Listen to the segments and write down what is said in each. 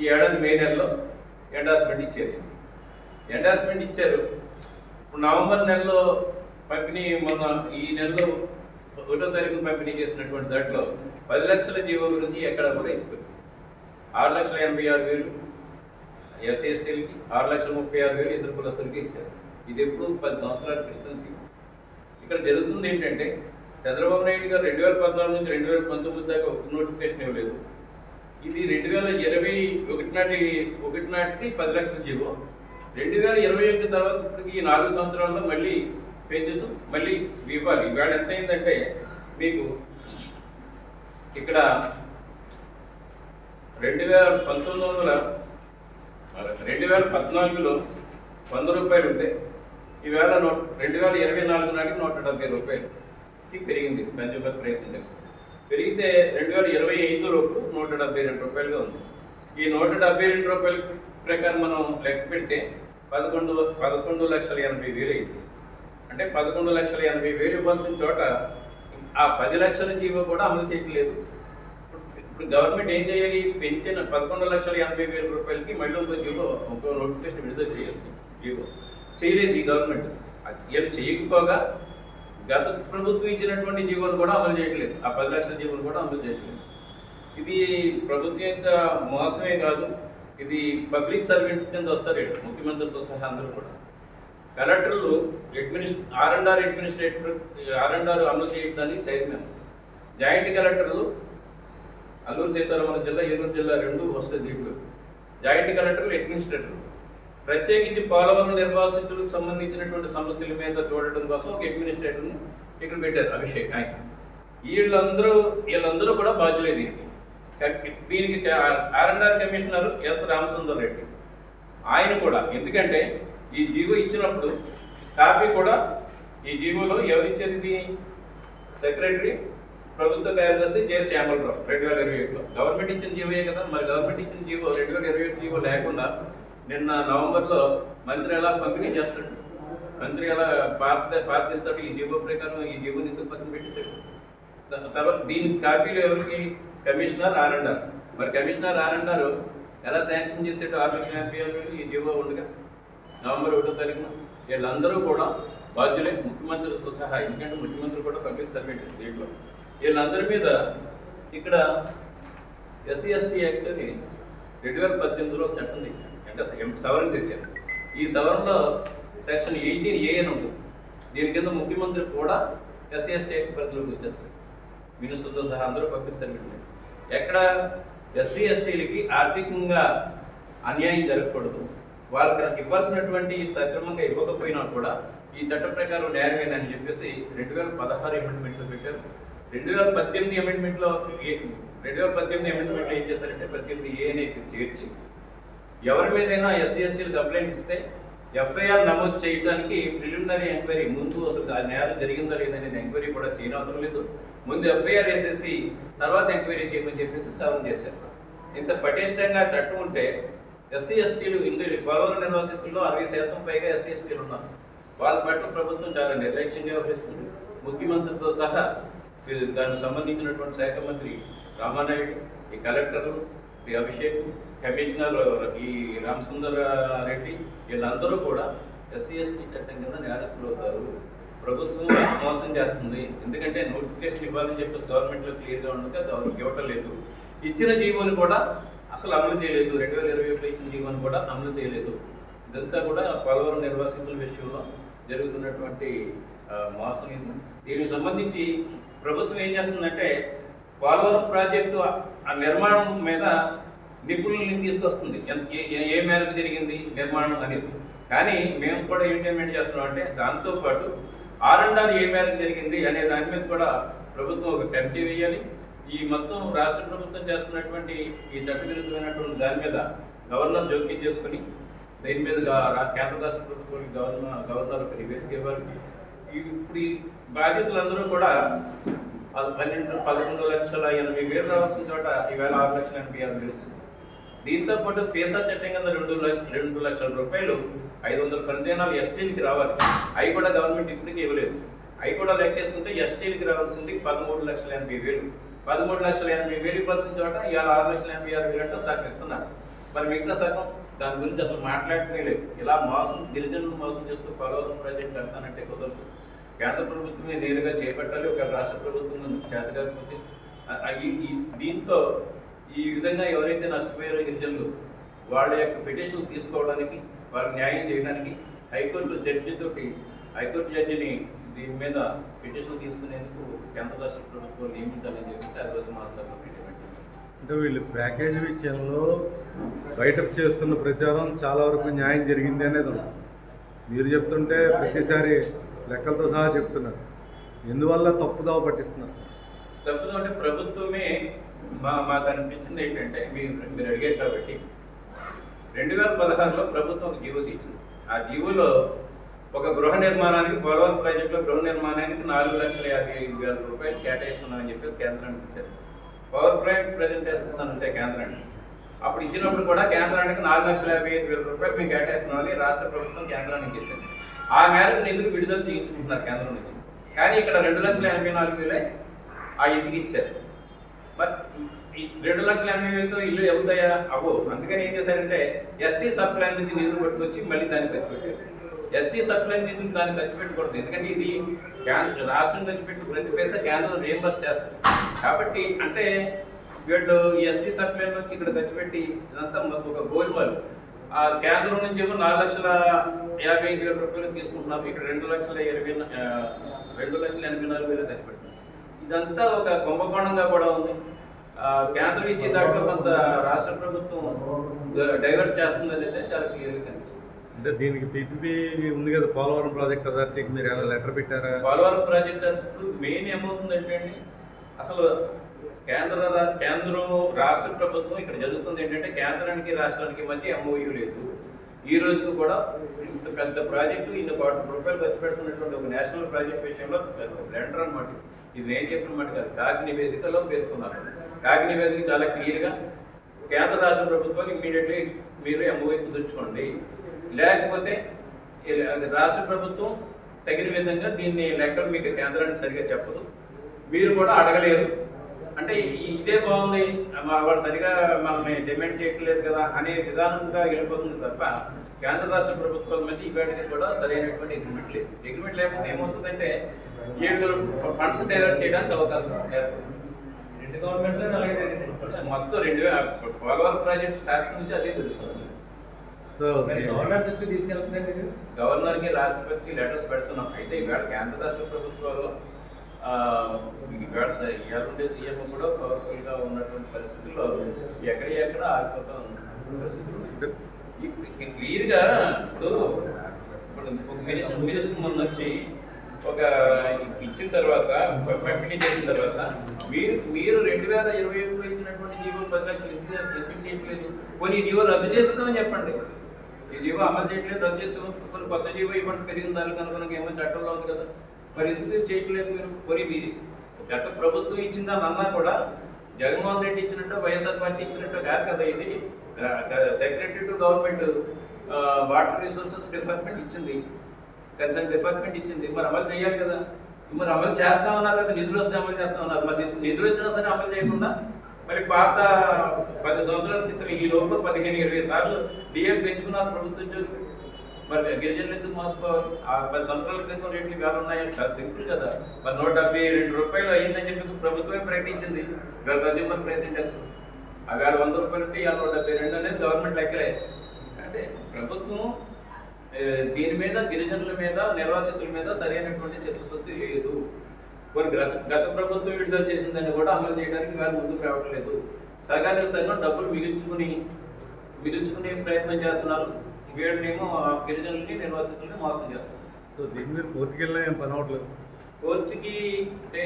ఈ ఏడాది మే నెలలో ఎండార్స్మెంట్ ఇచ్చారు. ఎండార్స్మెంట్ ఇచ్చారు. ఇప్పుడు నవంబర్ నెలలో పంపిణీ మొన్న ఈ నెలలో ఒకటో తారీఖున పంపిణీ చేసినటువంటి దాంట్లో పది లక్షల జీవో గురించి ఎక్కడ కూడా ఇచ్చారు. ఆరు లక్షల ఎనభై ఆరు వేలు ఎస్సీ ఎస్టీలకి ఆరు లక్షల ముప్పై ఆరు వేలు ఇతర కులస్తులకి ఇచ్చారు. ఇది ఎప్పుడు పది సంవత్సరాల క్రితం ఇక్కడ జరుగుతుంది ఏంటంటే చంద్రబాబు నాయుడు గారు రెండు వేల పద్నాలుగు నుంచి రెండు వేల పంతొమ్మిది దాకా ఒక నోటిఫికేషన్ ఇవ్వలేదు. ఇది రెండు వేల ఇరవై ఒకటి నాటి ఒకటి నాటికి పది లక్షల జీవో. రెండు వేల ఇరవై ఒకటి తర్వాత ఇప్పటికి ఈ నాలుగు సంవత్సరాల్లో మళ్ళీ పెంచుతూ మళ్ళీ ఇవ్వాలి ఇవాళ ఎంత అయిందంటే మీకు ఇక్కడ రెండు వేల పంతొమ్మిది వందల రెండు వేల పద్నాలుగులో వంద రూపాయలు ఉంటే ఈవేళ నూట రెండు వేల ఇరవై నాలుగు నాటికి నూట డెబ్బై రూపాయలు. పెరిగింది. Consumer price index. పెరిగితే రెండు వేల ఇరవై ఐదులోపు నూట డెబ్బై రెండు రూపాయలుగా ఉంది. ఈ నూట డెబ్బై రెండు రూపాయల ప్రకారం మనం లెక్క పెడితే పదకొండు పదకొండు లక్షల ఎనభై వేలు అయింది. అంటే పదకొండు లక్షల ఎనభై వేలు ఇవ్వాల్సిన చోట ఆ పది లక్షల జీవో కూడా అమలు చేయట్లేదు. ఇప్పుడు గవర్నమెంట్ ఏం చేయాలి? పెంచిన పదకొండు లక్షల ఎనభై వేల రూపాయలకి మళ్ళీ ఇంకో జీవో ఇంకో నోటిఫికేషన్ విడుదల చేయాలి. జీవో. చేయలేదు ఈ గవర్నమెంట్. అది చేయకపోగా గత ప్రభుత్వం ఇచ్చినటువంటి జీవోలు కూడా అమలు చేయట్లేదు. ఆ పది లక్షల జీవోలు కూడా అమలు చేయట్లేదు. ఇది ప్రభుత్వం యొక్క మోసమే కాదు ఇది పబ్లిక్ సర్వెంట్ కింద వస్తారు ముఖ్యమంత్రితో సహా అందరూ కూడా. కలెక్టర్లు అడ్మినిస్ R and R administrator R and R అమలు చేయడానికి చైర్మన్. జాయింట్ కలెక్టర్లు అల్లూరు సీతారామరాజు జిల్లా ఏలూరు జిల్లా రెండు వస్తాయి దీంట్లో. జాయింట్ కలెక్టర్లు అడ్మినిస్ట్రేటర్ ప్రత్యేకించి పోలవరం నిర్వాసితులకు సంబంధించినటువంటి సమస్యల మీద చూడటం కోసం ఒక అడ్మినిస్ట్రేటర్ని ఇక్కడ పెట్టారు అభిషేక్ ఆయన. వీళ్ళందరూ వీళ్ళందరూ కూడా బాధ్యులే దీనికి. దీనికి RNR commissioner S Ramasundar Reddy. ఆయన కూడా ఎందుకంటే ఈ జీవో ఇచ్చినప్పుడు కాపీ కూడా ఈ జీవోలో ఎవరిచ్చేది దీని సెక్రటరీ ప్రభుత్వ కార్యదర్శి జె శ్యామలరావు రెండు వేల ఇరవై ఒకటిలో గవర్నమెంట్ ఇచ్చిన జీవోయే కదా మరి గవర్నమెంట్ ఇచ్చిన జీవో రెండు వేల ఇరవై ఒకటి జీవో లేకుండా నిన్న నవంబర్లో మంత్రి ఎలా పంపిణీ చేస్తాడు? మంత్రి ఎలా పార్టీ పార్టీస్తాడు? ఈ జీవో ప్రకారం ఈ జీవో నిధులు పక్కన పెట్టేశాడు. తర్వాత దీని కాపీలు ఎవరికి? కమిషనర్ ఆర్ఎండార్ మరి కమిషనర్ ఆర్ఎండార్ ఎలా శాంక్షన్ చేసాడు ఆరు ఎంపీఎల్ ఈ జీవో ఉండగా నవంబర్ ఒకటో తారీఖున వీళ్ళందరూ కూడా బాధ్యులే ముఖ్యమంత్రితో సహా ఎందుకంటే ముఖ్యమంత్రి కూడా పబ్లిక్ సర్వెంట్ దీంట్లో. వీళ్ళందరి మీద ఇక్కడ ఎస్సీ ఎస్టీ యాక్ట్ అని రెండు వేల పద్దెనిమిదిలో చట్టం తెచ్చారు. అంటే సవరణ తెచ్చారు ఈ సవరణలో సెక్షన్ ఎయిటీన్ ఏ అని ఉంటుంది. దీని కింద ముఖ్యమంత్రి కూడా ఎస్సీ ఎస్టీ పరిధిలోకి వచ్చేస్తారు మినిస్టర్తో సహా అందరూ పబ్లిక్ సర్వెంట్ ఎక్కడ ఎస్సీ ఎస్టీలకి ఆర్థికంగా అన్యాయం జరగకూడదు. వాళ్ళకి ఇవ్వాల్సినటువంటి సక్రమంగా ఇవ్వకపోయినా కూడా ఈ చట్ట ప్రకారం న్యాయమేనని చెప్పేసి రెండు వేల పదహారు అమెండ్మెంట్లో పెట్టారు. రెండు వేల పద్దెనిమిది అమెండ్మెంట్లో రెండు వేల పద్దెనిమిది అమెండ్మెంట్లో ఏం చేశారంటే పద్దెనిమిది ఏ అనేది చేర్చి ఎవరి మీదైనా ఎస్సీ ఎస్టీలు కంప్లైంట్ ఇస్తే ఎఫ్ఐఆర్ నమోదు చేయడానికి ప్రిలిమినరీ ఎంక్వైరీ ముందు అసలు ఆ నేరం జరిగిందో లేదనేది ఎంక్వైరీ కూడా చేయనవసరం లేదు. ముందు ఎఫ్ఐఆర్ వేసేసి తర్వాత ఎంక్వైరీ చేయమని చెప్పేసి సవరణ చేశారు. ఇంత పటిష్టంగా చట్టం ఉంటే ఎస్సీ ఎస్టీలు ఇందులో పోలవరం నిర్వాసితుల్లో అరవై శాతం పైగా ఎస్సీ ఎస్టీలు ఉన్నారు. వాళ్ళ పట్ల ప్రభుత్వం చాలా నిర్లక్ష్యంగా వ్యవహరిస్తుంది. ముఖ్యమంత్రితో సహా దానికి సంబంధించినటువంటి శాఖ మంత్రి రామానాయుడు ఈ కలెక్టర్లు శ్రీ అభిషేక్ కమిషనర్ ఈ రామసుందర్ రెడ్డి వీళ్ళందరూ కూడా ఎస్సీ ఎస్టీ చట్టం కింద నేరస్తులు అవుతారు. ప్రభుత్వం మోసం చేస్తుంది. ఎందుకంటే నోటిఫికేషన్ ఇవ్వాలని చెప్పేసి గవర్నమెంట్లో క్లియర్గా ఉండగా గవర్నమెంట్ ఇవ్వటం లేదు. ఇచ్చిన జీవోని కూడా అసలు అమలు చేయలేదు. రెండు వేల ఇరవై ఒకటి ఇచ్చిన జీవోని కూడా అమలు చేయలేదు. ఇదంతా కూడా పోలవరం నిర్వాసితుల విషయంలో జరుగుతున్నటువంటి మోసం ఇది. దీనికి సంబంధించి ప్రభుత్వం ఏం చేస్తుందంటే పోలవరం ప్రాజెక్టు ఆ నిర్మాణం మీద నిపుణుల్ని తీసుకొస్తుంది. ఎంత- ఏ- మేరకు జరిగింది నిర్మాణం అనేది. కానీ మేము కూడా ఇంప్లిమెంట్ చేస్తున్నాం అంటే దాంతోపాటు ఆర్ అండ్ ఆర్ ఏ మేరకు జరిగింది అనే దాని మీద కూడా ప్రభుత్వం ఒక కమిటీ వేయాలి. ఈ మొత్తం రాష్ట్ర ప్రభుత్వం చేస్తున్నటువంటి ఈ చట్టవిరుద్ధమైనటువంటి దాని మీద గవర్నర్ జోక్యం చేసుకుని దీని మీద రా- కేంద్ర రాష్ట్ర ప్రభుత్వానికి గవర్నర్ గవర్నర్ ఒక నివేదిక ఇవ్వాలి. ఇప్పుడు ఈ బాధ్యతలందరూ కూడా పన్నెండు పదకొండు లక్షల ఎనభై వేలు రావాల్సిన చోట ఈవేళ ఆరు లక్షల ఎనభై ఆరు వేలు దీంతో పాటు పేసా చట్టం కింద రెండు లక్ష రెండు లక్షల రూపాయలు ఐదు వందల కంటైనర్లు ఎస్టీలకి రావాలి. అవి కూడా గవర్నమెంట్ ఇప్పటికీ ఇవ్వలేదు. అవి కూడా లెక్కేస్తుంటే ఎస్టీలకి రావాల్సింది పదమూడు లక్షల ఎనభై వేలు. పదమూడు లక్షల ఎనభై వేలు ఇవ్వాల్సిన చోట ఇవాళ ఆరు లక్షల ఎనభై ఆరు వేలు అంటే సగం ఇస్తున్నారు. మరి మిగతా సగం దాని గురించి అసలు మాట్లాడటమే లేదు ఇలా మోసం గిరిజనులు మోసం చేస్తూ పోలవరం ప్రాజెక్ట్ వెళ్తానంటే కుదరదు. కేంద్ర ప్రభుత్వమే నేరుగా చేపట్టాలి ఒక రాష్ట్ర ప్రభుత్వం చేత కాకపోతే ఈ- దీంతో ఈ విధంగా ఎవరైతే నష్టపోయారో గిరిజనులు వాళ్ళ యొక్క పిటిషన్ తీసుకోవడానికి వాళ్ళ న్యాయం చేయడానికి హైకోర్టు జడ్జితోటి హైకోర్టు జడ్జిని దీని మీద పిటిషన్ తీసుకునేందుకు కేంద్ర రాష్ట్ర ప్రభుత్వం నియమించాలని చెప్పేసి ఆదివాసీ మహాసభలో పెట్టినట్టు అంటే వీళ్ళు ప్యాకేజ్ విషయంలో బయట చేస్తున్న ప్రచారం చాలా వరకు న్యాయం జరిగింది అనేది మీరు చెప్తుంటే ప్రతిసారి లెక్కలతో సహా చెప్తున్నారు. ఎందువల్ల తప్పుదావ పట్టిస్తున్నారు సార్? తప్పుదు అంటే ప్రభుత్వమే మా మాకు అనిపించింది ఏంటంటే మీరు మీరు అడిగారు కాబట్టి రెండు వేల పదహారులో ప్రభుత్వం ఒక జీవో తీసింది. ఆ జీవోలో ఒక గృహ నిర్మాణానికి పోలవరం ప్రాజెక్టులో గృహ నిర్మాణానికి నాలుగు లక్షల యాభై ఐదు వేల రూపాయలు కేటాయిస్తున్నామని చెప్పేసి కేంద్రానికి ఇచ్చారు. పవర్ పాయింట్ ప్రజెంటేషన్స్ అని ఉంటాయి కేంద్రానికి. అప్పుడు ఇచ్చినప్పుడు కూడా కేంద్రానికి నాలుగు లక్షల యాభై ఐదు వేల రూపాయలు మేము కేటాయిస్తున్నామని రాష్ట్ర ప్రభుత్వం కేంద్రానికి ఇచ్చింది ఆ మేరకు నిధులు విడుదల చేయించుకుంటున్నారు కేంద్రం నుంచి. కానీ ఇక్కడ రెండు లక్షల ఎనభై నాలుగు వేలే ఆ ఇంటికి ఇచ్చారు. బట్ రెండు లక్షల ఎనభై వేలతో ఇల్లు అవుతాయా అవ్వవు అందుకని ఏం చేశారంటే ఎస్టీ సప్లై నుంచి నిధులు పట్టుకొచ్చి మళ్ళీ దాన్ని ఖర్చు పెట్టారు. ఎస్టీ సప్లై నిధులు దాన్ని ఖర్చు పెట్టకూడదు. ఎందుకంటే ఇది కేంద్ర రాష్ట్రం ఖర్చు పెట్టిన ప్రతి పైసా కేంద్రం రియంబర్స్ చేస్తుంది. కాబట్టి అంటే వీళ్ళు ఎస్టీ సప్లై నుంచి ఇక్కడ ఖర్చు పెట్టి ఇదంతా ఒక గోల్మాల్. ఆ కేంద్రం నుంచి ఏమో నాలుగు లక్షల యాభై ఐదు వేల రూపాయలు తీసుకుంటున్నారు ఇక్కడ రెండు లక్షల ఇరవై రెండు లక్షల ఎనభై నాలుగు వేలు పెడుతున్నారు ఇదంతా ఒక కుంభకోణంగా కూడా ఉంది. ఆ, కేంద్రం ఇచ్చే దాంట్లో కొంత రాష్ట్ర ప్రభుత్వం డైవర్ట్ చేస్తుంది అయితే చాలా క్లియర్గా కనిపిస్తుంది. అంటే దీనికి పీపీపీ ఉంది కదా పోలవరం ప్రాజెక్ట్ అథారిటీకి మీరు ఏమైనా లెటర్ పెట్టారా? పోలవరం ప్రాజెక్ట్ మెయిన్ ఏమవుతుందంటే అండి అసలు కేంద్ర రా- కేంద్రం రాష్ట్ర ప్రభుత్వం ఇక్కడ జరుగుతుంది ఏంటంటే కేంద్రానికి రాష్ట్రానికి మధ్య ఎంఓయూ లేదు. ఈ రోజు కూడా ఇంత పెద్ద ప్రాజెక్టు ఇన్ని కోట్ల రూపాయలు ఖర్చు పెడుతున్నటువంటి ఒక నేషనల్ ప్రాజెక్ట్ విషయంలో పెద్ద బ్లెండర్ అనమాట ఇది నేను చెప్పిన మాట కాదు. కాగ్ నివేదికలో పేర్కొన్నారు కాగ్ నివేదిక చాలా క్లియర్గా కేంద్ర రాష్ట్ర ప్రభుత్వాలు ఇమ్మీడియట్లీ మీరు ఎంఓయూ కుదుర్చుకోండి లేకపోతే రాష్ట్ర ప్రభుత్వం తగిన విధంగా దీన్ని లెక్కలు మీకు కేంద్రానికి సరిగ్గా చెప్పదు. మీరు కూడా అడగలేరు. అంటే ఈ- ఇదే బాగుంది. మా- వాళ్ళు సరిగా మనల్ని డిమాండ్ చేయట్లేదు కదా అనే విధానంగా వెళ్ళిపోతుంది తప్ప కేంద్ర రాష్ట్ర ప్రభుత్వాల మధ్య ఇవాటికి కూడా సరైనటువంటి అగ్రిమెంట్ లేదు. అగ్రిమెంట్ లేకపోతే ఏమవుతుందంటే వీళ్ళు ఫండ్స్ డైవర్ట్ చేయడానికి అవకాశం ఏర్పడుతుంది రెండు గవర్నమెంట్లో అలాగే మొత్తం రెండు పోలవరం ప్రాజెక్ట్ స్టార్టింగ్ నుంచి అదే జరుగుతుంది. సో గవర్నమెంట్ తీసుకెళ్తున్నారు మీరు? గవర్నర్కి రాష్ట్రపతికి లెటర్స్ పెడుతున్నాం. అయితే ఈవేళ కేంద్ర రాష్ట్ర ప్రభుత్వాలు ఉండే సీఎం కూడా పవర్ఫుల్గా ఉన్నటువంటి పరిస్థితుల్లో ఎక్కడ ఎక్కడ ఆగిపోతా ఉన్న పరిస్థితులు. ఇప్పుడు క్లియర్గా ఇప్పుడు ఇప్పుడు ఒక మినిస్టర్ మినిస్టర్ ముందు వచ్చి ఒక ఇచ్చిన తర్వాత పంపిణీ చేసిన తర్వాత మీరు మీరు రెండు వేల ఇరవై ఒకటిలో ఇచ్చినటువంటి జీవో పది లక్షలు ఎందుకు చేయట్లేదు? కొన్ని జీవో రద్దు చేస్తామని చెప్పండి. ఈ జీవో అమలు చేయట్లేదు రద్దు చేస్తాం కొన్ని కొత్త జీవో ఇవ్వండి పెరిగిన దానికి అనుగుణంగా ఏమో చట్టంలో ఉంది కదా. మరి ఎందుకు చేయట్లేదు మీరు? కొన్ని ఇది గత ప్రభుత్వం ఇచ్చిందని అన్నా కూడా? జగన్మోహన్ రెడ్డి ఇచ్చినట్టు వైఎస్ఆర్ పార్టీ ఇచ్చినట్టు కాదు కదా ఇది. Secretary to government water resources department ఇచ్చింది. కన్సర్న్ డిపార్ట్మెంట్ ఇచ్చింది. మరి అమలు చేయాలి కదా. మరి అమలు చేస్తా ఉన్నారు కదా నిధులు వస్తే అమలు చేస్తా ఉన్నారు. మరి నిధులు వచ్చినా సరే అమలు చేయకుండా మరి పాత పది సంవత్సరాల క్రితం ఈ లోపల పదిహేను ఇరవై సార్లు డిఎం పెంచుకున్నారు ప్రభుత్వం మరి గిరిజనులు మోసపోవాలి ఆ పది సంవత్సరాల క్రితం రేట్లు వేలు ఉన్నాయి? చాలా సింపుల్ కదా. మరి నూట డెబ్బై రెండు రూపాయలు అయ్యిందని చెప్పేసి ప్రభుత్వమే ప్రకటించింది. ఇవాళ కన్జ్యూమర్ ప్రైస్ ఇండెక్స్ ఆ వేల వంద రూపాయలు ఉంటే ఇవాళ నూట డెబ్బై రెండు అనేది గవర్నమెంట్ లెక్కలే. అంటే ప్రభుత్వం దీని మీద గిరిజనుల మీద నిర్వాసితుల మీద సరైనటువంటి చిత్తశుద్ధి లేదు. కొన్ని గత గత ప్రభుత్వం విడుదల చేసిందని కూడా అమలు చేయడానికి వారు ముందుకు రావట్లేదు. సగానికి సగం డబ్బులు మిగుల్చుకుని మిగుల్చుకునే ప్రయత్నం చేస్తున్నారు. వీళ్ళనేమో గిరిజనుల్ని నిర్వాసితుల్ని మోసం చేస్తారు సో దీని మీద కోర్టుకెళ్ళినా ఏం పని అవ్వట్లేదు? కోర్టుకి అంటే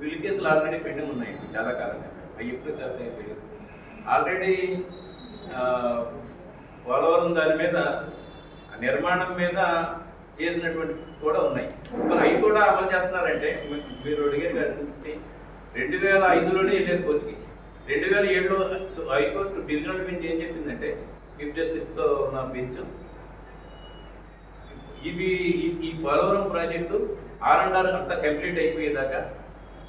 బిల్ కేసులు ఆల్రెడీ పెండింగ్ ఉన్నాయి చాలా కాలంగా. అవి ఎప్పుడు అయిపోయాయి ఆల్రెడీ పోలవరం దాని మీద నిర్మాణం మీద చేసినటువంటి కూడా ఉన్నాయి. మరి అవి కూడా అమలు చేస్తున్నారంటే మీరు అడిగారు కాబట్టి రెండు వేల ఐదులోనే వెళ్ళారు కోర్టుకి. రెండు వేల ఏడులో సో హైకోర్టు డివిజనల్ బెంచ్ ఏం చెప్పిందంటే చీఫ్ జస్టిస్తో ఉన్న బెంచ్. ఇవి ఈ- Polavaram project R and R అంతా కంప్లీట్ అయిపోయేదాకా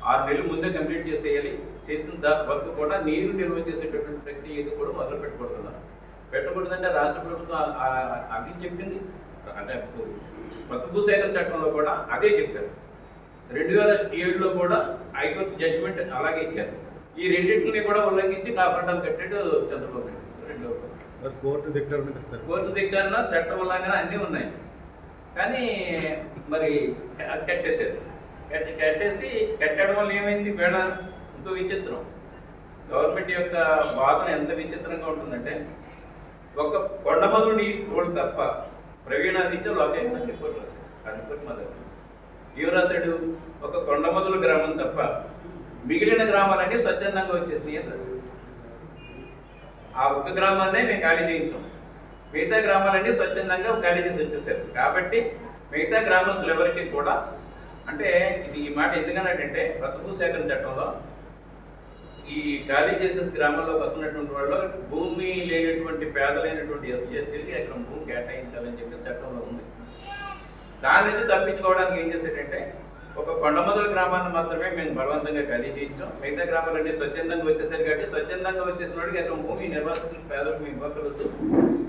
ఆరు నెలలు ముందే కంప్లీట్ చేసేయాలి. చేసిన దా వర్క్ కూడా నీరు నిల్వ చేసేటటువంటి ప్రక్రియ ఇది కూడా మొదలు పెట్టకూడదు పెట్టకూడదంటే రాష్ట్ర ప్రభుత్వం అది చెప్పింది. అంటే కొత్త భూసేకరణ చట్టంలో కూడా అదే చెప్పారు. రెండు వేల ఏడులో కూడా హైకోర్టు జడ్జిమెంట్ అలాగే ఇచ్చారు. ఈ రెండింటిని కూడా ఉల్లంఘించి కాపాడాలు కట్టాడు చంద్రబాబు నాయుడు రెండో కోర్టు దగ్గర ఇస్తారు కోర్టు దగ్గర చట్ట ఉల్లంఘన అన్నీ ఉన్నాయి. కానీ మరి కట్టేశారు. కట్టి కట్టేసి కట్టడం వల్ల ఏమైంది? వేళ ఇంకో విచిత్రం. గవర్నమెంట్ యొక్క వాదన ఎంత విచిత్రంగా ఉంటుందంటే ఒక కొండమధుడి తోడు తప్ప ప్రవీణాదిత్య లోకేష్ రిపోర్ట్ రాశాడు ఆ రిపోర్ట్ మా దగ్గర ఏం రాశాడు? ఒక కొండమధుల గ్రామం తప్ప మిగిలిన గ్రామాలన్నీ స్వచ్ఛందంగా వచ్చేసినాయి అని రాశారు. ఆ ఒక్క గ్రామాన్నే మేము ఖాళీ చేయించాం. మిగతా గ్రామాలన్నీ స్వచ్ఛందంగా ఖాళీ చేసి వచ్చేసారు. కాబట్టి మిగతా గ్రామస్తులు ఎవరికి కూడా అంటే ఇది ఈ మాట ఎందుకన్నట్టంటే బ్రతుకు సేకరణ చట్టంలో ఈ ఖాళీ చేసే గ్రామాల్లోకి వస్తున్నటువంటి వాళ్ళు భూమి లేనటువంటి పేదలైనటువంటి ఎస్సీ ఎస్టీలకి అక్కడ భూమి కేటాయించాలని చెప్పి చట్టంలో ఉంది. దాని నుంచి తప్పించుకోవడానికి ఏం చేసేటంటే ఒక కొండమొదల గ్రామాన్ని మాత్రమే మేము బలవంతంగా ఖాళీ చేయించాం. మిగతా గ్రామాలన్నీ స్వచ్ఛందంగా వచ్చేసరికి కాబట్టి స్వచ్ఛందంగా వచ్చేసిన వాళ్ళకి అక్కడ భూమి నిర్వాసితులు పేదలకు మేము ఇవ్వకూడదు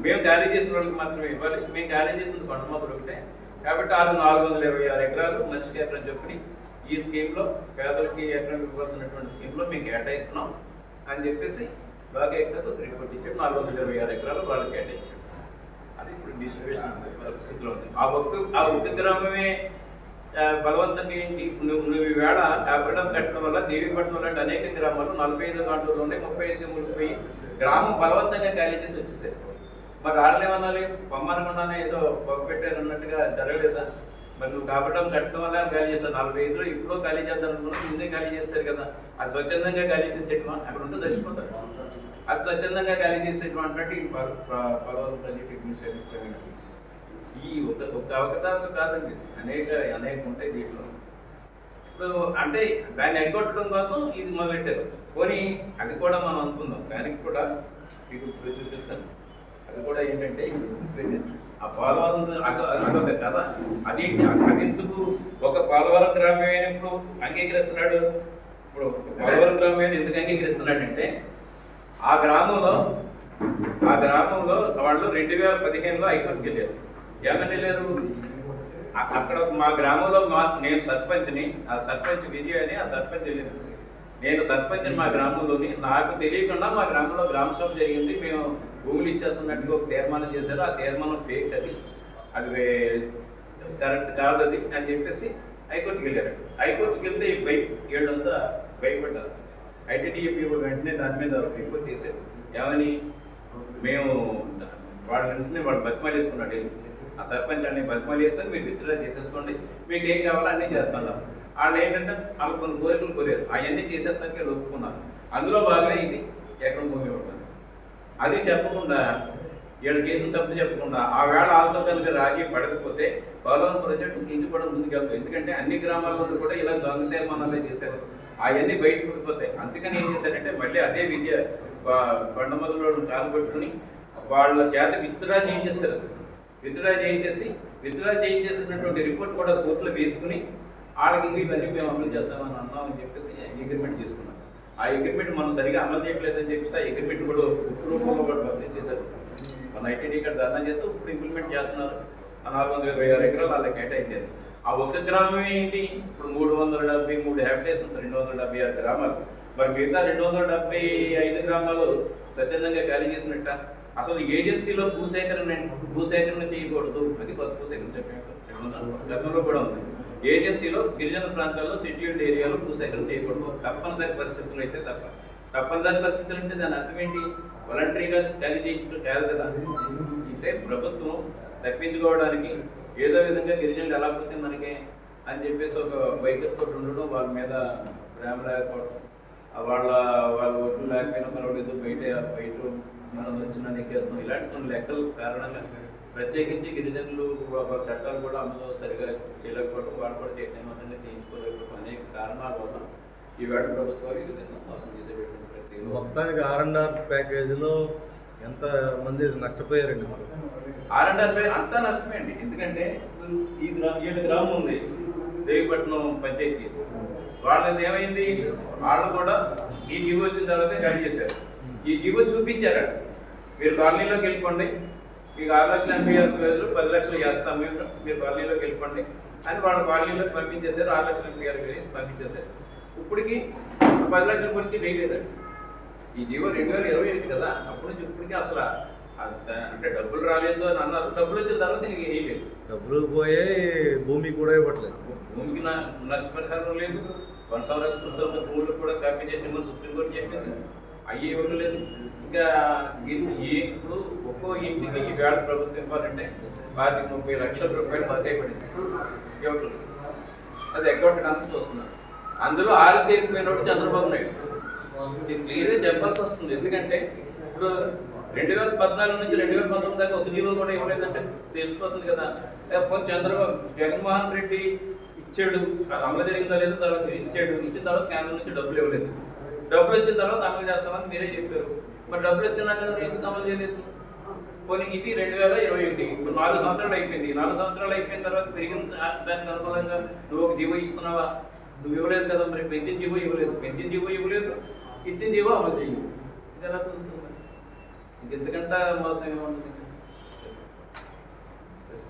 మేము ఖాళీ చేసిన వాళ్ళకి మాత్రమే ఇవ్వాలి. మేము ఖాళీ చేసింది కొండమొదలు ఒకటే. కాబట్టి ఆరు నాలుగు వందల ఇరవై ఆరు ఎకరాలు మనిషికి ఎకరం చెప్పుని ఈ స్కీమ్లో పేదలకి ఎకరం ఇవ్వాల్సినటువంటి స్కీమ్లో మేము కేటాయిస్తున్నాం అని చెప్పేసి బాగా ఎక్కడో రిపోర్ట్ ఇచ్చాడు నాలుగు వందల ఇరవై ఆరు ఎకరాలు వాళ్ళకి కేటాయించాడు అది ఇప్పుడు డిస్ట్రిబ్యూషన్ పరిస్థితిలో ఉంది. ఆ ఒక్క ఆ ఒక్క గ్రామమే ఆ, బలవంతంగా ఏంటి నువ్వు నువ్వు ఈవేళ కాపడం కట్టడం వల్ల దేవీపట్నం లాంటి అనేక గ్రామాలు నలభై ఐదు గంటలు ఉన్నాయి ముప్పై ఐదు ముడిపోయి గ్రామం బలవంతంగా ఖాళీ చేసి వచ్చేసారు మరి వాళ్ళని ఏమనాలి పొమ్మనకుండానే ఏదో పప్పు పెట్టారు అన్నట్టుగా జరగలేదా? మరి నువ్వు కాపడం కట్టడం వల్ల ఖాళీ చేస్తారు నలభై ఐదులో ఇప్పుడు ఖాళీ చేద్దాం అనుకున్నా ముందే ఖాళీ చేస్తారు కదా. అది స్వచ్ఛందంగా ఖాళీ చేసేటమా? అక్కడ ఉంటూ చచ్చిపోతారు. అది స్వచ్ఛందంగా ఖాళీ చేసేటువంటి ఈ పర్- ప- ఈ ఒక ఒక అవకతవక కాదండి. అనేక అనేక ఉంటాయి దీంట్లో. ఇప్పుడు అంటే దాన్ని ఎగ్గొట్టడం కోసం ఇది మొదలెట్టారు. పోనీ అది కూడా మనం అనుకుందాం. దానికి కూడా మీకు ఇప్పుడు చూపిస్తాను. అది కూడా ఏంటంటే ఆ పోలవరం అదొక కథ. అదేంటి అది ఎందుకు ఒక పోలవరం గ్రామమైన ఇప్పుడు అంగీకరిస్తున్నాడు? ఇప్పుడు పోలవరం గ్రామమైన ఎందుకు అంగీకరిస్తున్నాడంటే ఆ గ్రామంలో ఆ గ్రామంలో వాళ్ళు రెండు వేల పదిహేనులో హైకోర్టుకి వెళ్ళారు. ఏమని లేరు? అక్కడ మా గ్రామంలో మా నేను సర్పంచ్ని ఆ సర్పంచ్ విజయ్ అని ఆ సర్పంచ్ నేను సర్పంచ్ మా గ్రామంలోని. నాకు తెలియకుండా మా గ్రామంలో గ్రామ సభ జరిగింది. మేము భూములు ఇచ్చేస్తున్నట్టుగా ఒక తీర్మానం చేశారు. ఆ తీర్మానం ఫేక్ అది. అది కరెక్ట్ కాదు అది అని చెప్పేసి హైకోర్టుకి వెళ్ళారు. హైకోర్టుకి వెళ్తే ఈ భయ వీళ్ళంతా భయపడ్డారు. ఐటీడీఎఫ్ వెంటనే దాని మీద రిపోర్ట్ చేశారు. ఏమని? మేము వాళ్ళ వెంటనే వాడు బతిమాలేసుకున్నాడు ఆ సర్పంచ్ అన్ని బతిమాలు చేసుకొని మీరు విత్డ్రా చేసేసుకోండి. మీకు ఏం కావాలో అన్నీ చేస్తున్నాం వాళ్ళు ఏంటంటే వాళ్ళు కొన్ని కోరికలు కోరారు. అవన్నీ చేసేస్తానికి ఒప్పుకున్నారు అందులో బాగా ఇది ఎకరం భూమి ఇవ్వడం. అది చెప్పకుండా ఏడు కేసులు తప్పు చెప్పకుండా ఆ వేళ వాళ్ళతో కలిపి రాజీ పడకపోతే పోలవరం ప్రాజెక్టు కించపడం ముందుకెళ్తాం ఎందుకంటే అన్ని గ్రామాల్లో కూడా ఇలా దొంగ తీర్మానాలే చేశారు. అవన్నీ బయట పడిపోతాయి. అందుకని ఏం చేశారంటే మళ్ళీ అదే విద్య కొండమదులో కాలు పట్టుకుని వాళ్ళ చేత ఏం చేశారు విత్డ్రా చేయించేసి విత్డ్రా చేయించేసినటువంటి రిపోర్ట్ కూడా కోర్టులో వేసుకుని వాళ్ళకి ఇవన్నీ మేము అమలు చేస్తామని అన్నామని చెప్పేసి అగ్రిమెంట్ చేసుకున్నాం. ఆ అగ్రిమెంట్ మనం సరిగా అమలు చేయట్లేదని చెప్పేసి ఆ అగ్రిమెంట్ కూడా బుక్ రూపంలో కూడా పబ్లిష్ చేశారు. మన ఐటీడీ ఇక్కడ ధర్నా చేస్తూ ఇప్పుడు ఇంప్లిమెంట్ చేస్తున్నారు. ఆ నాలుగు వందల ఇరవై ఆరు ఎకరాలు అలా కేటాయించారు. ఆ ఒక్క గ్రామం ఏంటి? ఇప్పుడు మూడు వందల డెబ్బై మూడు హ్యాబిటేషన్స్ రెండు వందల డెబ్బై ఆరు గ్రామాలు. మరి మిగతా రెండు వందల డెబ్బై ఐదు గ్రామాలు స్వచ్ఛందంగా ఖాళీ చేసినట్ట? అసలు ఏజెన్సీలో భూసేకరణ భూసేకరణ చేయకూడదు అది కొత్త భూసేకరణ చెప్పాను గతంలో కూడా ఉంది. ఏజెన్సీలో గిరిజన ప్రాంతాల్లో షెడ్యూల్డ్ ఏరియాలో భూసేకరణ చేయకూడదు. తప్పనిసరి పరిస్థితులు అయితే తప్ప. తప్పనిసరి పరిస్థితులు అంటే దాని అర్థం ఏంటి? వాలంటరీగా ఖాళీ చేయడం కాదు కదా. అయితే ప్రభుత్వం తప్పించుకోవడానికి ఏదో విధంగా గిరిజనులు ఎలా పోతే మనకి అని చెప్పేసి ఒక వైఖరితో ఉండడం వాళ్ళ మీద ప్రేమ లేకపోవడం. వాళ్ళ వాళ్ళ ఓట్లు లేకపోయినా పర్వాలేదు బయట బయట మనం వచ్చిన నెక్కేస్తాం ఇలాంటి కొన్ని లెక్కల కారణంగా ప్రత్యేకించి గిరిజనులు చట్టాలు కూడా అమలు సరిగా చేయలేకపోవడం వాళ్ళు కూడా చైతన్యవంతంగా చేయించుకోలేకపోవడం అనేక కారణాల వల్ల ఈవేళ ప్రభుత్వాలు ఈ విధంగా మోసం చేసేటటువంటి ప్రక్రియలో మొత్తానికి ఆర్ అండ్ ఆర్ ప్యాకేజీలో ఎంత మంది నష్టపోయారండి? ఆర్ అండ్ ఆర్ పై అంతా నష్టమే అండి. ఎందుకంటే ఈ గ్రామం ఏడు గ్రామం ఉంది దేవిపట్నం పంచాయతీ వాళ్ళది ఏమైంది? వాళ్ళు కూడా ఈ జీవో వచ్చిన తర్వాత ఖాళీ చేశారు. ఈ జీవో చూపించారు మీరు కాలనీలోకి వెళ్ళిపోండి. మీకు ఆరు లక్షల ఎనభై ఆరు వేలు పది లక్షలు చేస్తాం మేము. మీరు కాలనీలోకి వెళ్ళిపోండి అని వాళ్ళ కాలనీలోకి పంపించేశారు. ఆరు లక్షల ఎనభై ఆరు వేలు పంపించేశారు. ఇప్పటికి పది లక్షల గురించి వేయలేదండి. ఈ జీవో రెండు వేల ఇరవై ఒకటి కదా అప్పటి నుంచి ఇప్పటికీ అసలు అంటే డబ్బులు రాలేదు అని అన్నారు. డబ్బులు వచ్చిన తర్వాత వేయలేదు. డబ్బులు పోయే భూమి కూడా ఇవ్వట్లేదు. భూమికి నష్టపరిహారం లేదు. సంవత్సరం భూములు కూడా కాపీ చేసిన సుప్రీంకోర్టు చెప్పింది. అయ్యే ఒకటి ఇవ్వట్లేదు ఇంకా ఈ- ఇప్పుడు ఒక్కో ఇంటికి ఈ వేళ ప్రభుత్వం ఇవ్వాలంటే వాటికి ముప్పై లక్షల రూపాయలు బదే పడింది. అది అకౌంట్ అంతా చూస్తున్నారు. అందులో ఆరు తేలిపోయినోడు చంద్రబాబు నాయుడు. ఇది క్లియర్గా చెప్పాల్సి వస్తుంది. ఎందుకంటే ఇప్పుడు రెండు వేల పద్నాలుగు నుంచి రెండు వేల పంతొమ్మిది దాకా ఒక జీవో కూడా ఇవ్వలేదంటే తెలిసిపోతుంది కదా. లేకపోతే చంద్రబాబు జగన్మోహన్ రెడ్డి ఇచ్చాడు. అది అమలు జరిగిందో లేదో తర్వాత ఇచ్చాడు. ఇచ్చిన తర్వాత కేంద్రం నుంచి డబ్బులు ఇవ్వలేదు. డబ్బులు వచ్చిన తర్వాత అమలు చేస్తామని మీరే చెప్పారు. మరి డబ్బులు వచ్చినాక ఎందుకు అమలు చేయలేదు? పోనీ ఇది రెండు వేల ఇరవై ఒకటి. ఇప్పుడు నాలుగు సంవత్సరాలు అయిపోయింది. నాలుగు సంవత్సరాలు అయిపోయిన తర్వాత పెరిగిన దానికి అనుకూలంగా నువ్వు ఒక జీవో ఇస్తున్నావా? నువ్వు ఇవ్వలేదు కదా మరి. పెంచిన జీవో ఇవ్వలేదు. పెంచిన జీవో ఇవ్వలేదు. ఇచ్చిన జీవో అమలు చేయవు ఇది ఎలా కుదురుతుంది ఇంకెంతకంట మోసం ఏముంటుంది సరే.